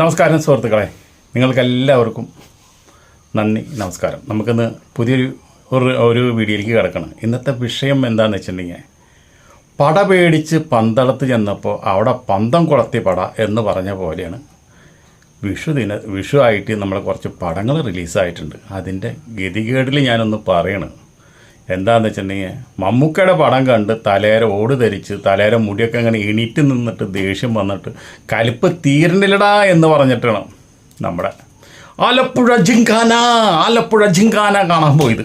നമസ്കാരം സുഹൃത്തുക്കളെ. നിങ്ങൾക്കെല്ലാവർക്കും നന്ദി നമസ്കാരം. നമുക്കിന്ന് പുതിയൊരു ഒരു ഒരു വീഡിയോയിലേക്ക് കിടക്കണം. ഇന്നത്തെ വിഷയം എന്താണെന്ന് വെച്ചിട്ടുണ്ടെങ്കിൽ പട പേടിച്ച് പന്തളത്ത് ചെന്നപ്പോൾ അവിടെ പന്തം കുളത്തി പട എന്ന് പറഞ്ഞ പോലെയാണ് വിഷു ദിന വിഷു ആയിട്ട് നമ്മൾ കുറച്ച് പടങ്ങൾ റിലീസായിട്ടുണ്ട്. അതിന്റെ ഗതികേടിൽ ഞാനൊന്ന് പറയണം. എന്താണെന്ന് വെച്ചിട്ടുണ്ടെങ്കിൽ മമ്മൂക്കയുടെ പടം കണ്ട് തലേര ഓട് ധരിച്ച് തലേര മുടിയൊക്കെ അങ്ങനെ എണീറ്റ് നിന്നിട്ട് ദേഷ്യം വന്നിട്ട് കലിപ്പ് തീരണ്ടില്ലടാ എന്ന് പറഞ്ഞിട്ടാണ് നമ്മുടെ ആലപ്പുഴ ജിങ്കാന ആലപ്പുഴ ജിങ്കാന കാണാൻ പോയത്.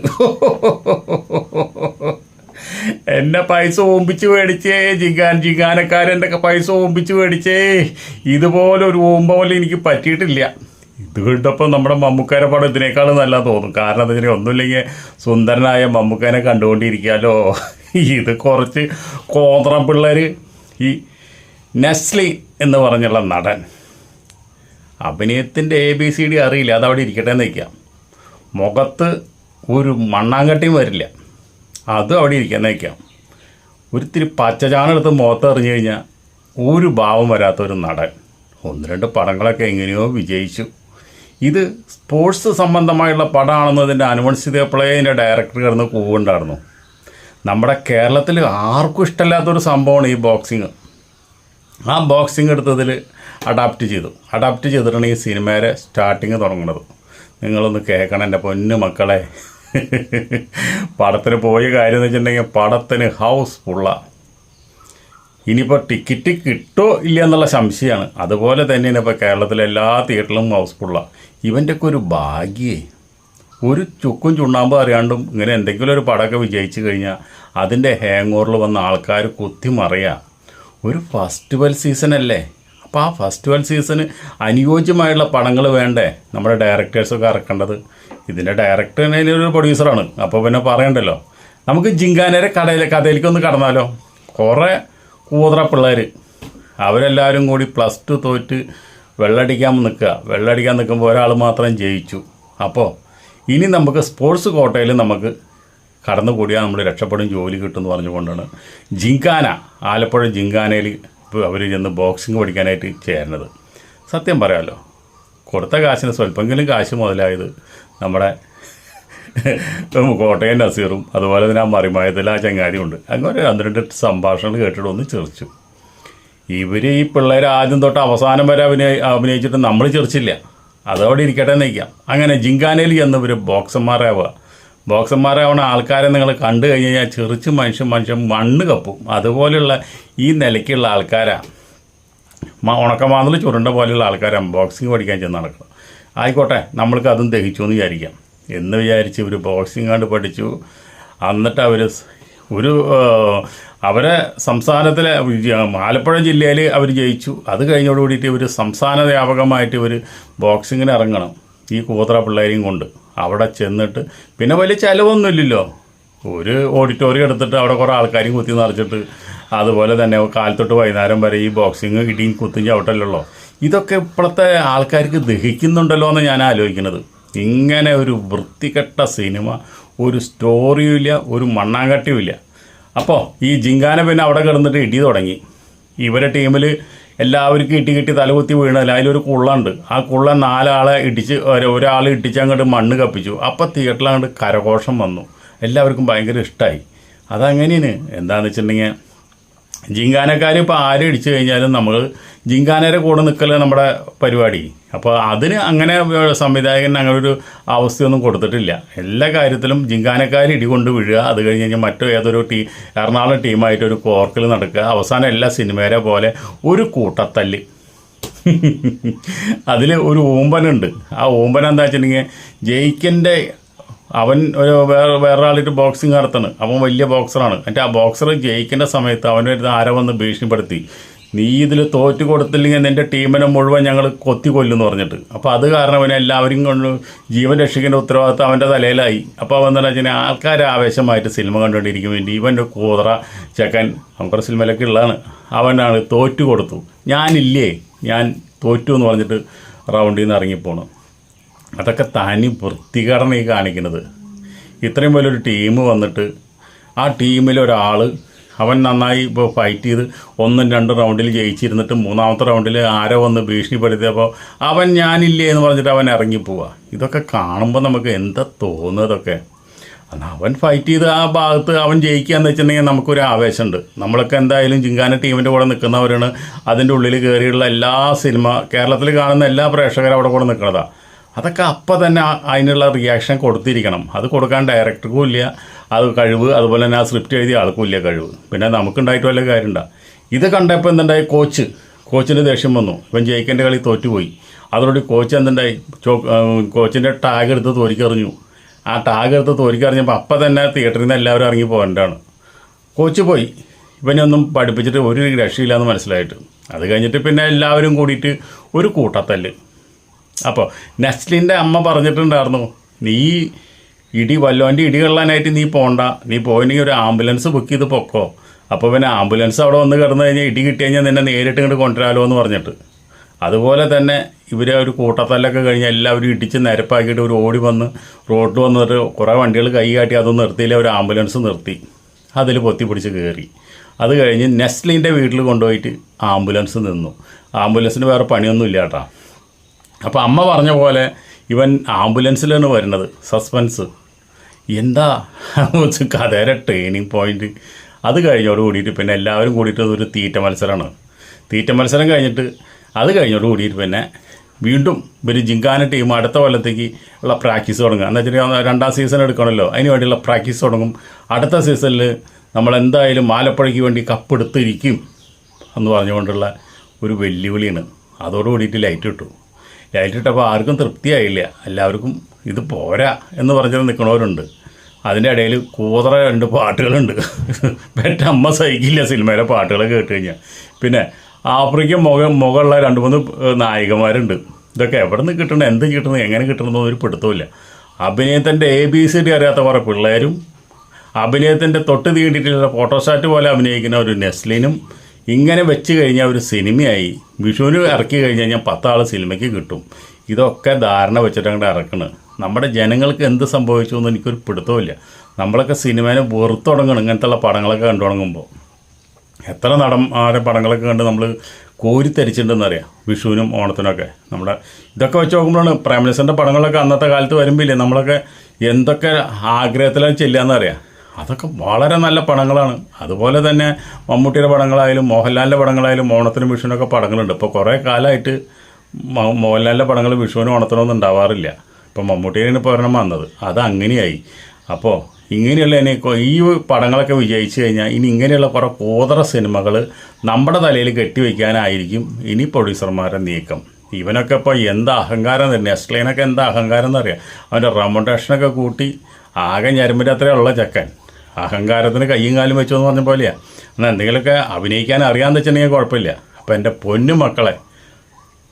എന്നെ പൈസ ഓമ്പിച്ച് മേടിച്ചേ ജിങ്കാൻ ജിങ്കാനക്കാരെന്റെയൊക്കെ പൈസ ഓമ്പിച്ച് മേടിച്ചേ. ഇതുപോലൊരു ഓമ്പ പോലെ എനിക്ക് പറ്റിയിട്ടില്ല. കണ്ടപ്പോൾ നമ്മുടെ മമ്മൂക്കാരെ പടം ഇതിനേക്കാളും നല്ല തോന്നും കാരണം എന്താ വെച്ചാൽ ഒന്നുമില്ലെങ്കിൽ സുന്ദരനായ മമ്മൂക്കാനെ കണ്ടുകൊണ്ടിരിക്കാമല്ലോ ഇത് കുറച്ച് കോന്ത്രം പിള്ളേർ ഈ നെസ്ലി എന്ന് പറഞ്ഞുള്ള നടൻ. അഭിനയത്തിന്റെ എ ബി സി ഡി അറിയില്ല. അതവിടെ ഇരിക്കട്ടെ എന്ന് വയ്ക്കാം മുഖത്ത് ഒരു മണ്ണാങ്കട്ടിയും വരില്ല. അതും അവിടെ ഇരിക്കാൻ വയ്ക്കാം ഒരിത്തിരി പച്ചചാണെടുത്ത് മുഖത്ത് എറിഞ്ഞു കഴിഞ്ഞാൽ ഒരു ഭാവം വരാത്തൊരു നടൻ. ഒന്ന് രണ്ട് പടങ്ങളൊക്കെ എങ്ങനെയോ വിജയിച്ചു. ഇത് സ്പോർട്സ് സംബന്ധമായുള്ള പടമാണെന്നതിന്റെ അനുവൻസിതപ്പോഴേ ഇതിന്റെ ഡയറക്ടർ കിടന്ന് കൂവുണ്ടായിരുന്നു. നമ്മുടെ കേരളത്തിൽ ആർക്കും ഇഷ്ടമില്ലാത്തൊരു സംഭവമാണ് ഈ ബോക്സിങ്. ആ ബോക്സിങ് എടുത്തതിൽ അഡാപ്റ്റ് ചെയ്തു. അഡാപ്റ്റ് ചെയ്തിട്ടാണ് ഈ സിനിമയുടെ സ്റ്റാർട്ടിങ് തുടങ്ങുന്നത്. നിങ്ങളൊന്ന് കേൾക്കണം എന്റെ പൊന്നു മക്കളെ. പടത്തിന് പോയ കാര്യം എന്ന് വെച്ചിട്ടുണ്ടെങ്കിൽ പടത്തിന് ഹൗസ് ഫുള്ള ഇനിയിപ്പോൾ ടിക്കറ്റ് കിട്ടോ ഇല്ല എന്നുള്ള സംശയമാണ്. അതുപോലെ തന്നെ ഇപ്പോൾ കേരളത്തിലെ എല്ലാ തിയേറ്ററിലും ഹൗസ്ഫുള്ളാണ് ഇവന്റെ ഇവന്റെയൊക്കെ ഒരു ഭാഗ്യേ. ഒരു ചുക്കും ചുണ്ണാമ്പും അറിയാണ്ടും ഇങ്ങനെ എന്തെങ്കിലും ഒരു പടമൊക്കെ വിജയിച്ചു കഴിഞ്ഞാൽ അതിന്റെ ഹാങ് ഓവറിൽ വന്ന ആൾക്കാർ കുത്തിമറിയുക ഒരു ഫെസ്റ്റിവൽ സീസൺ അല്ലേ? അപ്പോൾ ആ ഫെസ്റ്റിവൽ സീസണ് അനുയോജ്യമായുള്ള പടങ്ങൾ വേണ്ടേ? നമ്മുടെ ഡയറക്ടേഴ്സൊക്കെ ഇറക്കേണ്ടത് ഇതിന്റെ ഡയറക്ടർ ഒരു പ്രൊഡ്യൂസറാണ് അപ്പോൾ പിന്നെ പറയണ്ടല്ലോ. നമുക്ക് ജിങ്കാനേരെ കടയിലെ കഥയിലേക്ക് ഒന്ന് കടന്നാലോ? കുറേ കൂതറ പിള്ളേർ അവരെല്ലാവരും കൂടി പ്ലസ് ടു തോറ്റ് വെള്ളടിക്കാൻ നിൽക്കുക. വെള്ളടിക്കാൻ നിൽക്കുമ്പോൾ ഒരാൾ മാത്രം ജയിച്ചു. അപ്പോൾ ഇനി നമുക്ക് സ്പോർട്സ് കോട്ടയിൽ നമുക്ക് കടന്നുകൂടിയാൽ നമ്മൾ രക്ഷപ്പെടും ജോലി കിട്ടും എന്ന് പറഞ്ഞുകൊണ്ടാണ് ജിങ്കാന ആലപ്പുഴ ജിങ്കാനയിൽ അവർ ചെന്ന് ബോക്സിങ് പഠിക്കാനായിട്ട് ചേരുന്നത്. സത്യം പറയാമല്ലോ കൊടുത്ത കാശിന് സ്വല്പമെങ്കിലും കാശ് മുതലായത് നമ്മുടെ കോട്ടയം നസീറും അതുപോലെ തന്നെ ആ മറിമായത്തിൽ ആ ചങ്ങാതിയുണ്ട്. അങ്ങനെ ഒന്ന് രണ്ട് സംഭാഷണങ്ങൾ കേട്ടിട്ട് ഒന്ന് ചിരിച്ചു. ഇവർ ഈ പിള്ളേർ ആദ്യം തൊട്ട് അവസാനം വരെ അഭിനയ അഭിനയിച്ചിട്ട് നമ്മൾ ചിരിച്ചില്ല. അതോടെ ഇരിക്കട്ടെ നയിക്കാം അങ്ങനെ ജിങ്കാനയിൽ ചെന്ന് ഇവർ ബോക്സന്മാരാവുക ബോക്സന്മാരാവണ ആൾക്കാരെ നിങ്ങൾ കണ്ടു കഴിഞ്ഞ് കഴിഞ്ഞാൽ ചെറിച്ച് മനുഷ്യൻ മനുഷ്യൻ മണ്ണ് കപ്പും. അതുപോലെയുള്ള ഈ നിലയ്ക്കുള്ള ആൾക്കാരാണ് മ ഉണക്കമാന്നിൽ ചുരുണ്ട പോലെയുള്ള ആൾക്കാരാണ് ബോക്സിങ് പഠിക്കാൻ ചെന്ന് നടക്കുന്നത്. ആയിക്കോട്ടെ നമ്മൾക്ക് അതും ദഹിച്ചു എന്ന് വിചാരിക്കാം. എന്ന് വിചാരിച്ച് ഇവർ ബോക്സിംഗ് കണ്ട് പഠിച്ചു. എന്നിട്ട് അവർ ഒരു അവരെ സംസ്ഥാനത്തിലെ ആലപ്പുഴ ജില്ലയിൽ അവർ ജയിച്ചു. അത് കഴിഞ്ഞോട് കൂടിയിട്ട് ഇവർ സംസ്ഥാന വ്യാപകമായിട്ട് ഇവർ ബോക്സിങ്ങിന് ഇറങ്ങണം. ഈ കൂതറ പിള്ളേരെയും കൊണ്ട്. അവിടെ ചെന്നിട്ട് പിന്നെ വലിയ ചിലവൊന്നുമില്ലല്ലോ. ഒരു ഓഡിറ്റോറിയം എടുത്തിട്ട് അവിടെ കുറേ ആൾക്കാരും കുത്തി നിറച്ചിട്ട് അതുപോലെ തന്നെ കാലത്തൊട്ട് വൈകുന്നേരം വരെ ഈ ബോക്സിങ് ഇടിയും കുത്തും ചവിട്ടല്ലോ ഇതൊക്കെ ഇപ്പോഴത്തെ ആൾക്കാർക്ക് ദഹിക്കുന്നുണ്ടല്ലോ എന്ന് ഞാൻ ആലോചിക്കുന്നത്. ഇങ്ങനെ ഒരു വൃത്തികെട്ട സിനിമ ഒരു സ്റ്റോറിയും ഇല്ല ഒരു മണ്ണാങ്കട്ടിയും ഇല്ല അപ്പോൾ ഈ ജിങ്കാന പിന്നെ അവിടെ കിടന്നിട്ട് ഇടി തുടങ്ങി. ഇവരെ ടീമിൽ എല്ലാവർക്കും ഇട്ടി കിട്ടി തലകുത്തി വീണല്ല അതിലൊരു കുള്ളുണ്ട്. ആ കുള്ള നാലാളെ ഇടിച്ച് ഒരു- ഒരാൾ ഇടിച്ച് അങ്ങോട്ട് മണ്ണ് കപ്പിച്ചു. അപ്പോൾ തിയേറ്ററിൽ അങ്ങോട്ട് കരഘോഷം വന്നു. എല്ലാവർക്കും ഭയങ്കര ഇഷ്ടമായി അതങ്ങനെയാണ്? എന്താണെന്ന് വെച്ചിട്ടുണ്ടെങ്കിൽ ജിങ്കാനക്കാർ ഇപ്പോൾ ആരും ഇടിച്ചു കഴിഞ്ഞാലും നമ്മൾ ജിങ്കാനയുടെ കൂടെ നിൽക്കല നമ്മുടെ പരിപാടി. അപ്പോൾ അതിന് അങ്ങനെ സംവിധായകൻ അങ്ങനെ ഒരു അവസ്ഥയൊന്നും കൊടുത്തിട്ടില്ല. എല്ലാ കാര്യത്തിലും ജിങ്കാനക്കാർ ഇടികൊണ്ട് വീഴുക അത് കഴിഞ്ഞ് കഴിഞ്ഞാൽ മറ്റു ഏതൊരു ടീ എറണാകുളം ടീമായിട്ട് ഒരു കോർക്കിൽ നടക്കുക അവസാനം എല്ലാ സിനിമേരെ പോലെ ഒരു കൂട്ടത്തല്ല്. അതിൽ ഒരു ഊമ്പനുണ്ട്. ആ ഊമ്പൻ എന്താ വെച്ചിട്ടുണ്ടെങ്കിൽ ജയിക്കന്റെ അവൻ ഒരു വേറെ വേറൊരാളിട്ട് ബോക്സിങ് നടത്താണ്. അവൻ വലിയ ബോക്സറാണ് എന്നിട്ട് ആ ബോക്സർ ജയിക്കേണ്ട സമയത്ത് അടുത്ത് ആരോ വന്ന് ഭീഷണിപ്പെടുത്തി. നീ ഇതിൽ തോറ്റു കൊടുത്തില്ലെങ്കിൽ നിന്റെ ടീമിനെ മുഴുവൻ ഞങ്ങൾ കൊത്തി കൊല്ലുമെന്ന് പറഞ്ഞിട്ട്. അപ്പോൾ അത് കാരണം അവനെ എല്ലാവരും കൊണ്ട് ജീവൻ രക്ഷിക്കേണ്ട ഉത്തരവാദിത്വം അവന്റെ തലയിലായി. അപ്പോൾ അവൻ എന്താ വെച്ചാൽ ആൾക്കാർ ആവേശമായിട്ട് സിനിമ കണ്ടുകൊണ്ടിരിക്കും വേണ്ടി ഇവന്റെ കൂതറ ചെക്കൻ നമുക്കൊരു സിനിമയിലൊക്കെ ഉള്ളതാണ്. അവനാണ് തോറ്റു കൊടുത്തു. ഞാനില്ലേ? ഞാൻ തോറ്റു എന്ന് പറഞ്ഞിട്ട് റൗണ്ടിൽ നിന്ന് ഇറങ്ങിപ്പോണം. അതൊക്കെ തനി വൃത്തികേടാണ് ഈ കാണിക്കുന്നത്. ഇത്രയും വലിയൊരു ടീം വന്നിട്ട് ആ ടീമിലൊരാൾ അവൻ നന്നായി ഇപ്പോൾ ഫൈറ്റ് ചെയ്ത് ഒന്നും രണ്ടും റൗണ്ടിൽ ജയിച്ചിരുന്നിട്ട് മൂന്നാമത്തെ റൗണ്ടിൽ ആരോ വന്ന് ഭീഷണിപ്പെടുത്തിയപ്പോൾ അവൻ ഞാനില്ലേ എന്ന് പറഞ്ഞിട്ട് അവൻ ഇറങ്ങിപ്പോവുക ഇതൊക്കെ കാണുമ്പോൾ നമുക്ക് എന്താ തോന്നുന്നതൊക്കെ അവൻ ഫൈറ്റ് ചെയ്ത് ആ ഭാഗത്ത് അവൻ ജയിക്കുക എന്ന് വെച്ചിട്ടുണ്ടെങ്കിൽ നമുക്കൊരു ആവേശമുണ്ട്. നമ്മളൊക്കെ എന്തായാലും ജിങ്കാന ടീമിന്റെ കൂടെ നിൽക്കുന്നവരാണ്. അതിന്റെ ഉള്ളിൽ കയറിയുള്ള എല്ലാ സിനിമ കേരളത്തിൽ കാണുന്ന എല്ലാ പ്രേക്ഷകരും അവിടെ കൂടെ നിൽക്കുന്നതാണ് അതൊക്കെ അപ്പം തന്നെ അതിനുള്ള റിയാക്ഷൻ കൊടുത്തിരിക്കണം. അത് കൊടുക്കാൻ ഡയറക്ടർക്കും ഇല്ല. അത് കഴിവ് അതുപോലെ തന്നെ ആ സ്ക്രിപ്റ്റ് എഴുതിയ ആൾക്കും ഇല്ല കഴിവ്. പിന്നെ നമുക്കുണ്ടായിട്ട് വല്ല കാര്യമുണ്ടോ? ഇത് കണ്ടപ്പോൾ എന്തുണ്ടായി? കോച്ച്. കോച്ചിന് ദേഷ്യം വന്നു. ഇപ്പം ജയിക്കന്റെ കളി തോറ്റുപോയി. അതോടുകൂടി കോച്ച് എന്തുണ്ടായി? ചോ കോച്ചിന്റെ ടാഗ് എടുത്ത് തോരിക്കറിഞ്ഞു ആ ടാഗ് എടുത്ത് തോരിക്കറിഞ്ഞപ്പോൾ അപ്പം തന്നെ തിയേറ്ററിൽ നിന്ന് എല്ലാവരും ഇറങ്ങി പോകേണ്ടതാണ്. കോച്ച് പോയി. ഇവനൊന്നും പഠിപ്പിച്ചിട്ട് ഒരു രക്ഷയില്ലാന്ന് മനസ്സിലായിട്ട്. അത് കഴിഞ്ഞിട്ട് പിന്നെ എല്ലാവരും കൂടിയിട്ട് ഒരു കൂട്ടത്തല്ല്. അപ്പോൾ നസ്ലിന്റെ അമ്മ പറഞ്ഞിട്ടുണ്ടായിരുന്നു നീ ഇടി വല്ലോന്റെ ഇടി കൊള്ളാനായിട്ട് നീ പോണ്ട. നീ പോയില്ലെങ്കിൽ ഒരു ആംബുലൻസ് ബുക്ക് ചെയ്ത് പൊക്കോ. അപ്പോൾ പിന്നെ ആംബുലൻസ് അവിടെ വന്ന് കിടന്നു കഴിഞ്ഞാൽ ഇടി കിട്ടി കഴിഞ്ഞാൽ നിന്നെ നേരിട്ട് ഇങ്ങോട്ട് കൊണ്ടുവരാമല്ലോ എന്ന് പറഞ്ഞിട്ട്. അതുപോലെ തന്നെ ഇവരെ ഒരു കൂട്ടത്തല്ലൊക്കെ കഴിഞ്ഞ് എല്ലാവരും ഇടിച്ച് നിരപ്പാക്കിയിട്ട് ഒരു ഓടി വന്ന് റോഡിൽ വന്നിട്ട് കുറേ വണ്ടികൾ കൈ കാട്ടി അതൊന്നും നിർത്തിയില്ല ഒരു ആംബുലൻസ് നിർത്തി. അതിൽ പൊത്തി പിടിച്ച് കയറി അത് കഴിഞ്ഞ് നെസ്ലിന്റെ വീട്ടിൽ കൊണ്ടുപോയിട്ട് ആംബുലൻസ് നിന്നു. ആംബുലൻസിന് വേറെ പണിയൊന്നും ഇല്ല കേട്ടോ. അപ്പോൾ അമ്മ പറഞ്ഞ പോലെ ഇവൻ ആംബുലൻസിലാണ് വരുന്നത് സസ്പെൻസ്. എന്താ? കഥയുടെ ട്രെയിനിങ് പോയിന്റ് അത് കഴിഞ്ഞോട് കൂടിയിട്ട് പിന്നെ എല്ലാവരും കൂടിയിട്ട് ഒരു തീറ്റ മത്സരമാണ് തീറ്റ മത്സരം കഴിഞ്ഞിട്ട് അത് കഴിഞ്ഞോട് കൂടിയിട്ട് പിന്നെ വീണ്ടും ഇവർ ജിങ്കാന ടീം അടുത്ത കൊല്ലത്തേക്ക് ഉള്ള പ്രാക്ടീസ് തുടങ്ങുക. എന്ന് വെച്ചിട്ടുണ്ടെങ്കിൽ രണ്ടാം സീസൺ എടുക്കണമല്ലോ അതിന് വേണ്ടിയുള്ള പ്രാക്ടീസ് തുടങ്ങും. അടുത്ത സീസണിൽ നമ്മൾ എന്തായാലും ആലപ്പുഴയ്ക്ക് വേണ്ടി കപ്പെടുത്തിരിക്കും എന്ന് പറഞ്ഞുകൊണ്ടുള്ള ഒരു വെല്ലുവിളിയാണ്. അതോടുകൂടിയിട്ട് ലൈറ്റ് ഇട്ടു. ലൈറ്റ് ഇട്ടപ്പോൾ ആർക്കും തൃപ്തിയായില്ല. എല്ലാവർക്കും ഇത് പോരാ എന്ന് പറഞ്ഞിട്ട് നിൽക്കണവരുണ്ട് അതിന്റെ ഇടയിൽ കൂതറ രണ്ട് പാട്ടുകളുണ്ട്. പെറ്റമ്മ സഹിക്കില്ല സിനിമയിലെ പാട്ടുകൾ കേട്ട് കഴിഞ്ഞാൽ പിന്നെ ആഫ്രിക്കൻ മുഖ മുഖമുള്ള രണ്ട് മൂന്ന് നായികമാരുണ്ട്. ഇതൊക്കെ എവിടെ നിന്ന് കിട്ടണം? എന്ത് കിട്ടണം? എങ്ങനെ കിട്ടണമെന്നൊന്നും ഒരു പിടുത്തമില്ല അഭിനയത്തിന്റെ എ ബി സി ഡി അറിയാത്ത കുറേ പിള്ളേരും അഭിനയത്തിന്റെ തൊട്ട് തീണ്ടിട്ടുള്ള ഫോട്ടോസ്റ്റാറ്റ് പോലെ അഭിനയിക്കുന്ന ഒരു നെസ്ലിനും ഇങ്ങനെ വെച്ച് കഴിഞ്ഞാൽ ഒരു സിനിമയായി. വിഷുവിന് ഇറക്കി കഴിഞ്ഞ് കഴിഞ്ഞാൽ പത്താൾ സിനിമയ്ക്ക് കിട്ടും. ഇതൊക്കെ ധാരണ വെച്ചിട്ട് അങ്ങോട്ട് ഇറക്കണ്. നമ്മുടെ ജനങ്ങൾക്ക് എന്ത് സംഭവിച്ചു എന്ന് എനിക്കൊരു പിടുത്തമില്ല നമ്മളൊക്കെ സിനിമേനെ വെറുത്ത് തുടങ്ങണം ഇങ്ങനത്തുള്ള പടങ്ങളൊക്കെ കണ്ടു തുടങ്ങുമ്പോൾ എത്ര ആരെ പടങ്ങളൊക്കെ കണ്ട് നമ്മൾ കോരിത്തരിച്ചിട്ടുണ്ടെന്നറിയാം വിഷുവിനും ഓണത്തിനൊക്കെ. നമ്മുടെ ഇതൊക്കെ വെച്ച് നോക്കുമ്പോഴാണ് പ്രേമനസിന്റെ പടങ്ങളൊക്കെ അന്നത്തെ കാലത്ത് വരുമ്പോഴില്ലേ നമ്മളൊക്കെ എന്തൊക്കെ ആഗ്രഹത്തിലാണ് ചെല്ലുകയെന്നറിയാം അതൊക്കെ വളരെ നല്ല പടങ്ങളാണ്. അതുപോലെ തന്നെ മമ്മൂട്ടിയുടെ പടങ്ങളായാലും മോഹൻലാലിന്റെ പടങ്ങളായാലും ഓണത്തിനും വിഷുവിനൊക്കെ പടങ്ങളുണ്ട്. ഇപ്പോൾ കുറേ കാലമായിട്ട് മോഹൻലാലിന്റെ പടങ്ങൾ വിഷുവിനും ഓണത്തിനൊന്നും ഉണ്ടാവാറില്ല. ഇപ്പം മമ്മൂട്ടിയാണ് ഇപ്പോൾ ഒരെണ്ണം വന്നത്. അത് അങ്ങനെയായി. അപ്പോൾ ഇങ്ങനെയുള്ള ഇനി ഈ പടങ്ങളൊക്കെ വിജയിച്ചു കഴിഞ്ഞാൽ ഇനി ഇങ്ങനെയുള്ള കുറേ കോതറ സിനിമകൾ നമ്മുടെ തലയിൽ കെട്ടിവെക്കാനായിരിക്കും ഇനി പ്രൊഡ്യൂസർമാരുടെ നീക്കം. ഇവനൊക്കെ ഇപ്പോൾ എന്ത് അഹങ്കാരം തന്നെ എസ്ലൈനൊക്കെ എന്ത് അഹങ്കാരം എന്നറിയാം അവന്റെ റെമുണ്ടേഷനൊക്കെ കൂട്ടി ആകെ ഞരമ്പിന്റെ അത്രയുള്ള ചെക്കൻ. അഹങ്കാരത്തിന് കയ്യും കാലും വെച്ചു എന്ന് പറഞ്ഞ പോലെയാണ് എന്നാൽ എന്തെങ്കിലുമൊക്കെ അഭിനയിക്കാൻ അറിയാമെന്ന് വെച്ചിട്ടുണ്ടെങ്കിൽ കുഴപ്പമില്ല. അപ്പോൾ എന്റെ പൊന്നു മക്കളെ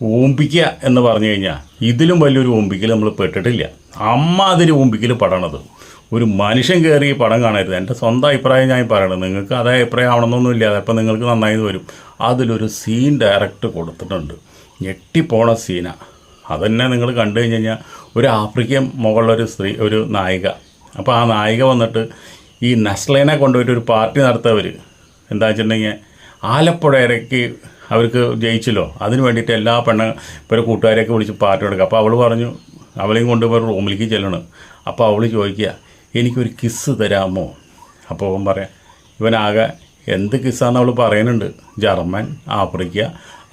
ഊമ്പിക്കുക എന്ന് പറഞ്ഞു കഴിഞ്ഞാൽ ഇതിലും വലിയൊരു ഊമ്പിക്കൽ നമ്മൾ പെട്ടിട്ടില്ല. അമ്മ അമ്മാതിരി ഊമ്പിക്കൽ പടണത്. ഒരു മനുഷ്യൻ കയറി പടം കാണരുത്. എന്റെ സ്വന്തം അഭിപ്രായം ഞാൻ പറയണത് നിങ്ങൾക്ക് അതേ അഭിപ്രായം ആവണമെന്നൊന്നുമില്ല അതപ്പം നിങ്ങൾക്ക് നന്നായി വരും. അതിലൊരു സീൻ ഡയറക്റ്റ് കൊടുത്തിട്ടുണ്ട്. ഞെട്ടിപ്പോണ സീനാണ് അതന്നെ നിങ്ങൾ കണ്ടു കഴിഞ്ഞ് കഴിഞ്ഞാൽ ഒരു ആഫ്രിക്കൻ മുകളിലൊരു സ്ത്രീ ഒരു നായിക. അപ്പോൾ ആ നായിക വന്നിട്ട് ഈ നസ്ലേനെ കൊണ്ടുപോയിട്ട് ഒരു പാർട്ടി നടത്തവർ എന്താ വെച്ചിട്ടുണ്ടെങ്കിൽ ആലപ്പുഴയിലേക്ക് അവർക്ക് ജയിച്ചല്ലോ. അതിന് വേണ്ടിയിട്ട് എല്ലാ പെണ്ണ ഇവരെ കൂട്ടുകാരെയൊക്കെ വിളിച്ച് പാർട്ടി എടുക്കുക അപ്പോൾ അവൾ പറഞ്ഞു അവളെയും കൊണ്ട് ഇവർ റൂമിലേക്ക് ചെല്ലണം. അപ്പോൾ അവൾ ചോദിക്കുക എനിക്കൊരു കിസ് തരാമോ? അപ്പോൾ അവൻ പറയാം ഇവനാകെ എന്ത് കിസ്സാന്ന് അവൾ പറയുന്നുണ്ട്. ജർമ്മൻ ആഫ്രിക്ക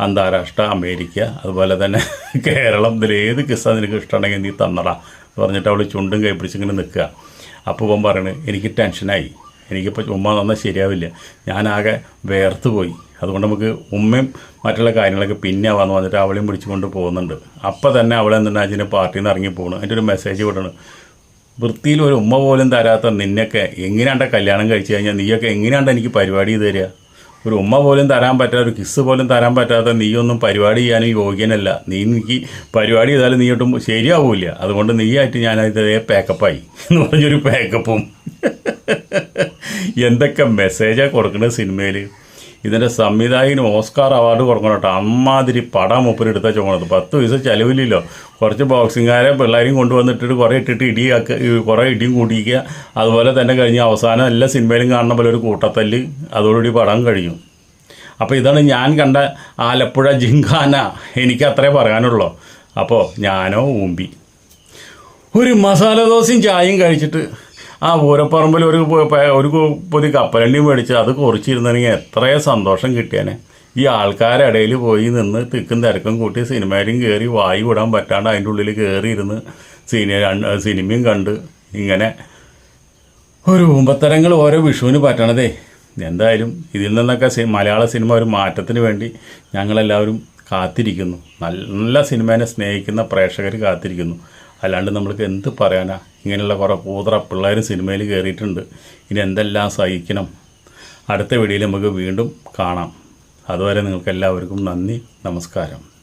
അന്താരാഷ്ട്ര അമേരിക്ക അതുപോലെ തന്നെ കേരളം. ഇതിൽ ഏത് കിസ്സാ നിനക്ക് ഇഷ്ടമുണ്ടെങ്കിൽ നീ തന്നടാ. പറഞ്ഞിട്ട് അവൾ ചുണ്ടും കൈ പിടിച്ചിങ്ങനെ നിൽക്കുക. അപ്പോൾ ഇവൻ പറയണത് എനിക്ക് ടെൻഷനായി. എനിക്കിപ്പോൾ ഉമ്മ തന്നാൽ ശരിയാവില്ല. ഞാനാകെ വേർത്ത് പോയി. അതുകൊണ്ട് നമുക്ക് ഉമ്മയും മറ്റുള്ള കാര്യങ്ങളൊക്കെ പിന്നെ ആവാന്ന് പറഞ്ഞിട്ട് അവളെയും പിടിച്ചുകൊണ്ട് പോകുന്നുണ്ട്. അപ്പോൾ തന്നെ അവളെ എന്തിനാ അതിന് പാർട്ടിയിൽ നിന്ന് ഇറങ്ങി പോകണം അതിന്റെ ഒരു മെസ്സേജ് വിടണം. വൃത്തിയിൽ ഒരു ഉമ്മ പോലും തരാത്ത നിന്നെയൊക്കെ എങ്ങനെയാണ്ട കല്യാണം കഴിച്ചു കഴിഞ്ഞാൽ നീയൊക്കെ എങ്ങനെയാണ്ട എനിക്ക് പരിപാടി ചെയ്ത് തരിക ഒരു ഉമ്മ പോലും തരാൻ പറ്റാത്ത ഒരു കിസ് പോലും തരാൻ പറ്റാത്ത നീയൊന്നും പരിപാടി ചെയ്യാനും യോഗ്യനല്ല. നീ എനിക്ക് പരിപാടി ചെയ്താലും നീ ഒട്ടും ശരിയാവില്ല. അതുകൊണ്ട് നീയായിട്ട് ഞാനത് പാക്കപ്പായി എന്ന് പറഞ്ഞൊരു പാക്കപ്പും എന്തൊക്കെ മെസ്സേജാണ് കൊടുക്കുന്നത് സിനിമയിൽ ഇതിന്റെ സംവിധായകന് ഓസ്കാർ അവാർഡ് കൊടുക്കണം കേട്ടോ അമ്മാതിരി പടം മൂപ്പരെടുത്താ ചോണത്. പത്ത് പൈസ ചിലവില്ലല്ലോ കുറച്ച് ബോക്സിംഗുകാരെ പിള്ളേരെയും കൊണ്ടുവന്നിട്ടിട്ട് കുറേ ഇട്ടിട്ട് ഇടിയാക്കുക കുറേ ഇടിയും കൂട്ടിക്കുക അതുപോലെ തന്നെ കഴിഞ്ഞ അവസാനം എല്ലാ സിനിമയിലും കാണുന്ന പോലെ ഒരു കൂട്ടത്തല്ല്. അതോടുകൂടി പടം കഴിയും അപ്പോൾ ഇതാണ് ഞാൻ കണ്ട ആലപ്പുഴ ജിങ്കാന. എനിക്ക് അത്രേ പറയാനുള്ളൂ. അപ്പോൾ ഞാനോ ഊമ്പി. ഒരു മസാല ദോശയും ചായയും കഴിച്ചിട്ട് ആ പൂരപ്പറമ്പിൽ ഒരു ഒരു പൊതി കപ്പലണ്ടി മേടിച്ച് അത് കുറിച്ചിരുന്നെങ്കിൽ എത്രയോ സന്തോഷം കിട്ടിയാനെ. ഈ ആൾക്കാരുടെ ഇടയിൽ പോയി നിന്ന് തിക്കും തിരക്കും കൂട്ടി സിനിമയിലും കയറി വായി വിടാൻ പറ്റാണ്ട് അതിന്റെ ഉള്ളിൽ കയറി ഇരുന്ന് സിനി സിനിമയും കണ്ട് ഇങ്ങനെ ഒരു ഊമ്പത്തരങ്ങൾ ഓരോ വിഷുവിന് പറ്റണതേ. എന്തായാലും ഇതിൽ നിന്നൊക്കെ മലയാള സിനിമ ഒരു മാറ്റത്തിന് വേണ്ടി ഞങ്ങളെല്ലാവരും കാത്തിരിക്കുന്നു. നല്ല സിനിമേനെ സ്നേഹിക്കുന്ന പ്രേക്ഷകർ കാത്തിരിക്കുന്നു. അല്ലാണ്ട് നമ്മൾക്ക് എന്ത് പറയാനാ? ഇങ്ങനെയുള്ള കുറേ പൂതറ പിള്ളേരും സിനിമയിൽ കയറിയിട്ടുണ്ട് ഇനി എന്തെല്ലാം സഹിക്കണം? അടുത്ത വീഡിയോയിൽ നമുക്ക് വീണ്ടും കാണാം. അതുവരെ നിങ്ങൾക്ക് എല്ലാവർക്കും നന്ദി നമസ്കാരം.